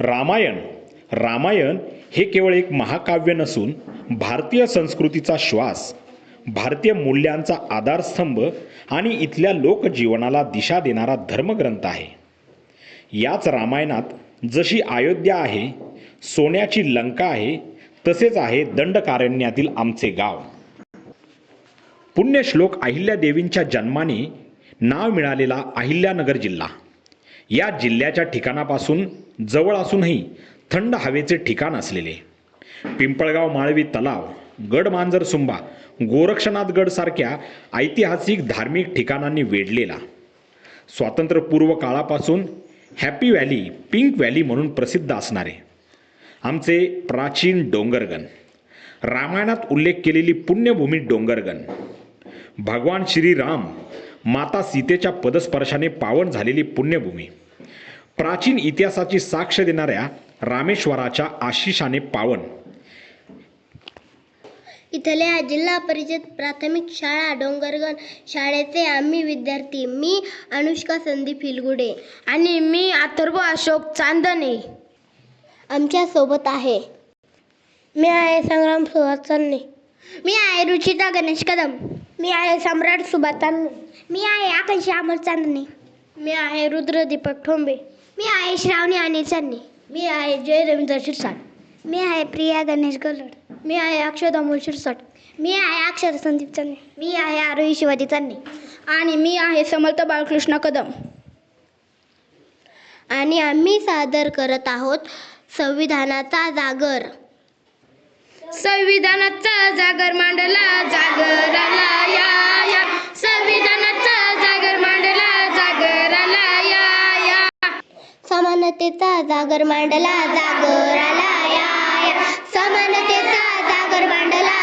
रामायण. रामायण हे केवळ एक महाकाव्य नसून भारतीय संस्कृतीचा श्वास भारतीय मूल्यांचा आधारस्तंभ आणि इथल्या लोकजीवनाला दिशा देणारा धर्मग्रंथ आहे. याच रामायणात जशी अयोध्या आहे सोन्याची लंका आहे तसेच आहे दंडकारण्यातील आमचे गाव. पुण्यश्लोक अहिल्यादेवींच्या जन्माने नाव मिळालेला अहिल्यानगर जिल्हा. या जिल्ह्याच्या ठिकाणापासून जवळ असूनही थंड हवेचे ठिकाण असलेले. पिंपळगाव माळवी तलाव गड मांजरसुंबा गोरक्षनाथ सारख्या ऐतिहासिक धार्मिक ठिकाणांनी वेढलेला. स्वातंत्र्यपूर्व काळापासून हॅपी व्हॅली पिंक व्हॅली म्हणून प्रसिद्ध असणारे. आमचे प्राचीन डोंगरगण. रामायणात उल्लेख केलेली पुण्यभूमी डोंगरगण. भगवान श्रीराम माता सीतेच्या पदस्पर्शाने पावन झालेली पुण्यभूमी. प्राचीन इतिहासाची साक्ष देणाऱ्या रामेश्वराच्या आशिषाने पावन. इथल्या जिल्हा परिषद प्राथमिक शाळा डोंगरगण शाळेचे आम्ही विद्यार्थी. मी अनुष्का संदीप हिलगुडे आणि मी अथर्व अशोक चांदणे आमच्यासोबत आहे. मी आहे संग्राम सुहास चांदणे. मी आहे रुचिता गणेश कदम. मी आहे सम्राट सुभाष चांदणे मी आहे आकांक्षा अमर चांदणे. मी आहे रुद्र दीपक ठोंबे. मी आहे श्रावणी अनिल चांदणे मी आहे जय रवींद्र शिरसाट. मी आहे प्रिया गणेश गलड मी आहे अक्षर अमोल शिरसाट. मी आहे अक्षर संदीप चांदणे मी आहे आरोही शिवाजी चांदणे आणि मी आहे समर्थ बाळकृष्ण कदम. आणि आम्ही सादर करत आहोत संविधानाचा जागर. संविधानाचा जागर मांडला जागराला या या. समानतेचा जागर मांडला जागर आला या समानतेचा जागर मांडला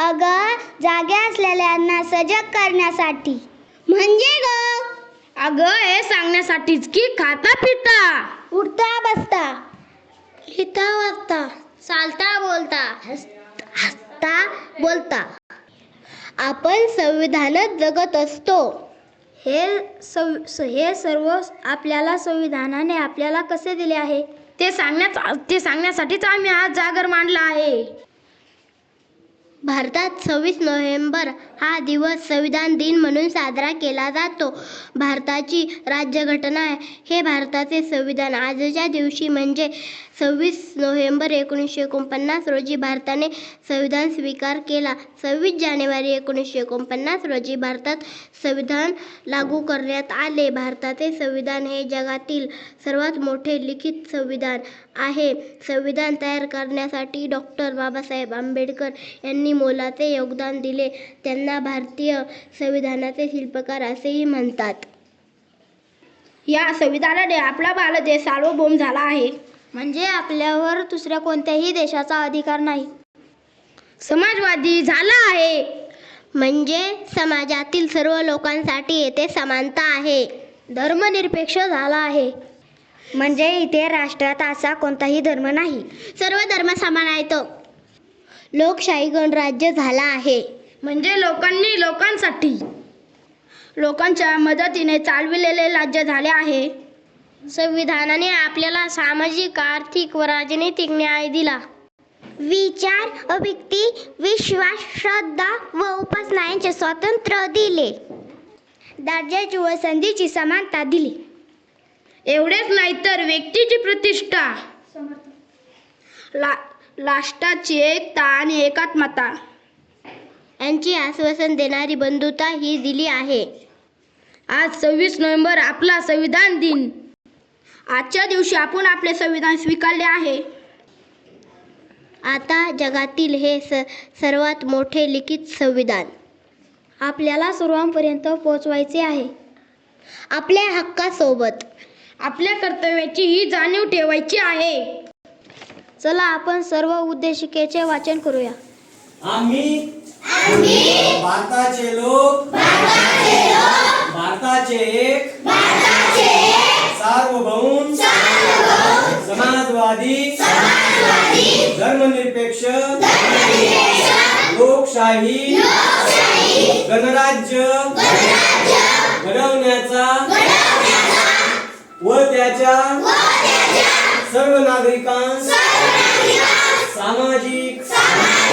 अगं जागे असलेल्यांना सजग करण्यासाठी. म्हणजे ग? अगं हे सांगण्यासाठीच की खाता पिता. उठता बसता. लिहिता वाचता. चालता बोलता. हसता बोलता. आपण संविधानच जगत असतो. हे सं हे सर्व आपल्याला संविधानाने आपल्याला कसे दिले आहे? ते सांगण्याच ते सांगण्यासाठीच आम्ही आज जागर मांडला आहे. भारतात सव्वीस नोव्हेंबर हा दिवस संविधान दिन म्हणून साजरा केला जातो. भारताची राज्यघटना हे भारताचे संविधान. आजच्या दिवशी म्हणजे सव्वीस नोव्हेंबर एकोणीसशे एकोणपन्नास रोजी भारताने संविधान स्वीकार केला. सव्वीस जानेवारी एकोणीसशे एकोणपन्नास रोजी भारतात संविधान लागू करण्यात आले. भारताचे संविधान हे जगातील सर्वात मोठे लिखित संविधान आहे. संविधान तयार करण्यासाठी डॉक्टर बाबासाहेब आंबेडकर यांनी मोलाचे योगदान दिले. त्यांना भारतीय संविधानाचे शिल्पकार असेही म्हणतात. या संविधानाने आपला भारत देश सार्वभौम झाला आहे. म्हणजे आपल्यावर दुसऱ्या कोणत्याही देशाचा अधिकार नाही. समाजवादी झाला आहे. म्हणजे समाजातील सर्व लोकांसाठी येथे समानता आहे. धर्मनिरपेक्ष झाला आहे. म्हणजे इथे राष्ट्रात असा कोणताही धर्म नाही. सर्व धर्म समान आहेत. लोकशाही गणराज्य झाला आहे. म्हणजे लोकांनी लोकांसाठी लोकांच्या मदतीने चालविलेले राज्य झाले आहे. संविधानाने आपल्याला सामाजिक आर्थिक व राजनैतिक न्याय दिला. विचार अभिव्यक्ती विश्वास श्रद्धा व उपासना यांचे स्वातंत्र्य दिले. दर्जाची व संधीची समानता दिली. एवढेच नाही तर व्यक्तीची प्रतिष्ठा. ला राष्ट्राची एकता आणि एकात्मता. यांची आश्वासन देणारी बंधुता ही दिली आहे. आज सव्वीस नोव्हेंबर आपला संविधान दिन. आजच्या दिवशी आपण आपले संविधान स्वीकारले आहे. आता जगातील हे स सर्वात मोठे लिखित संविधान आपल्याला सर्वांपर्यंत पोहोचवायचे आहे. आपल्या हक्कासोबत आपल्या कर्तव्याची ही जाणीव ठेवायची आहे. चला आपण सर्व उद्देशिकेचे वाचन करूया. आम्ही भारताचे लोक भारताचे एक सार्वभौम समाजवादी धर्मनिरपेक्ष लोकशाही गणराज्य घडवण्याचा व त्याच्या सर्व नागरिकांस सामाजिक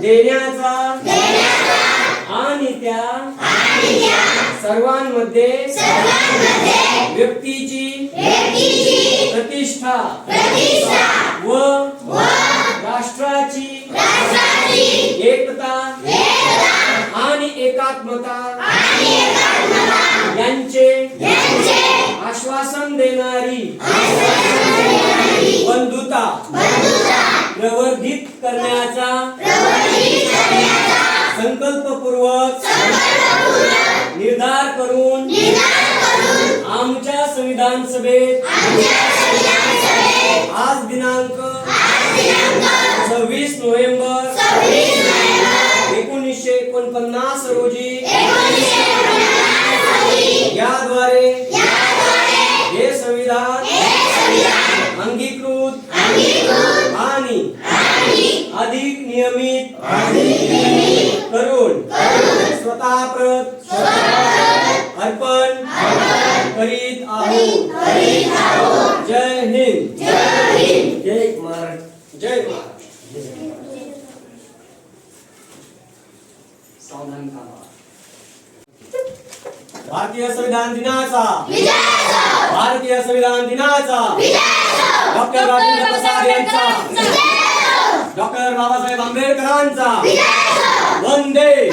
देण्याचा आणि त्या सर्वांमध्ये व्यक्तीची प्रतिष्ठा व राष्ट्राची एकता आणि एकात्मता यांचे आश्वासन देणारी बंधुता प्रवर्धित करण्याचा विधानसभेत आज दिनांक सव्वीस नोव्हेंबर एकोणीसशे एकोणपन्नास रोजी याद्वारे हे संविधान अंगीकृत आणि अधिक नियमित करून स्वतः प्रत अर्पण करीत आहोत. जय हिंद. जय महाराष्ट्र. जय भारतीय संविधान दिनाचा. भारतीय संविधान दिनाचा. डॉक्टर राजेंद्र प्रसाद यांचा. डॉक्टर बाबासाहेब आंबेडकरांचा. वंदे